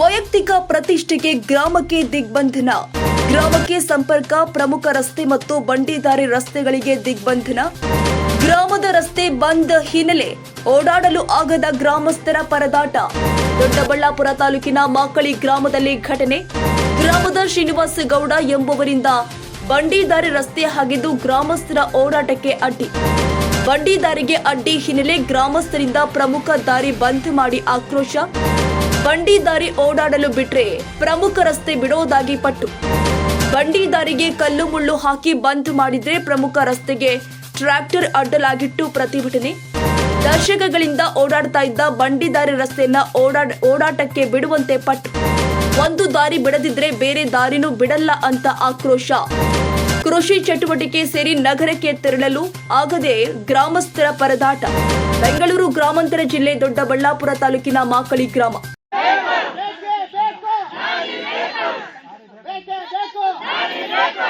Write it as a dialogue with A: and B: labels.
A: ವೈಯಕ್ತಿಕ ಪ್ರತಿಷ್ಠೆಗೆ ಗ್ರಾಮಕ್ಕೆ ದಿಗ್ಬಂಧನ. ಗ್ರಾಮಕ್ಕೆ ಸಂಪರ್ಕ, ಪ್ರಮುಖ ರಸ್ತೆ ಮತ್ತು ಬಂಡಿದಾರಿ ರಸ್ತೆಗಳಿಗೆ ದಿಗ್ಬಂಧನ. ಗ್ರಾಮದ ರಸ್ತೆ ಬಂದ್ ಹಿನ್ನೆಲೆ ಓಡಾಡಲು ಆಗದ ಗ್ರಾಮಸ್ಥರ ಪರದಾಟ. ದೊಡ್ಡಬಳ್ಳಾಪುರ ತಾಲೂಕಿನ ಮಾಕಳಿ ಗ್ರಾಮದಲ್ಲಿ ಘಟನೆ. ಗ್ರಾಮದ ಶ್ರೀನಿವಾಸ ಗೌಡ ಎಂಬುವರಿಂದ ಬಂಡಿದಾರಿ ರಸ್ತೆ ಹಾಗಿದ್ದು ಗ್ರಾಮಸ್ಥರ ಓಡಾಟಕ್ಕೆ ಅಡ್ಡಿ. ಬಂಡಿದಾರಿಗೆ ಅಡ್ಡಿ ಹಿನ್ನೆಲೆ ಗ್ರಾಮಸ್ಥರಿಂದ ಪ್ರಮುಖ ದಾರಿ ಬಂದ್ ಮಾಡಿ ಆಕ್ರೋಶ. ಬಂಡಿ ದಾರಿ ಓಡಾಡಲು ಬಿಟ್ರೆ ಪ್ರಮುಖ ರಸ್ತೆ ಬಿಡೋದಾಗಿ ಪಟ್ಟು. ಬಂಡಿ ದಾರಿಗೆ ಕಲ್ಲು ಮುಳ್ಳು ಹಾಕಿ ಬಂದ್ ಮಾಡಿದ್ರೆ ಪ್ರಮುಖ ರಸ್ತೆಗೆ ಟ್ರ್ಯಾಕ್ಟರ್ ಅಡ್ಡಲಾಗಿಟ್ಟು ಪ್ರತಿಭಟನೆ. ದಶಕಗಳಿಂದ ಓಡಾಡ್ತಾ ಇದ್ದ ಬಂಡಿದಾರಿ ರಸ್ತೆಯನ್ನ ಓಡಾಡ, ಓಡಾಟಕ್ಕೆ ಬಿಡುವಂತೆ ಪಟ್ಟು. ಒಂದು ದಾರಿ ಬಿಡದಿದ್ರೆ ಬೇರೆ ದಾರಿನೂ ಬಿಡಲ್ಲ ಅಂತ ಆಕ್ರೋಶ. ಕೃಷಿ ಚಟುವಟಿಕೆ ಸೇರಿ ನಗರಕ್ಕೆ ತೆರಳಲು ಆಗದೆ ಗ್ರಾಮಸ್ಥರ ಪರದಾಟ. ಬೆಂಗಳೂರು ಗ್ರಾಮಾಂತರ ಜಿಲ್ಲೆ ದೊಡ್ಡಬಳ್ಳಾಪುರ ತಾಲೂಕಿನ ಮಾಕಳಿ ಗ್ರಾಮ. Jack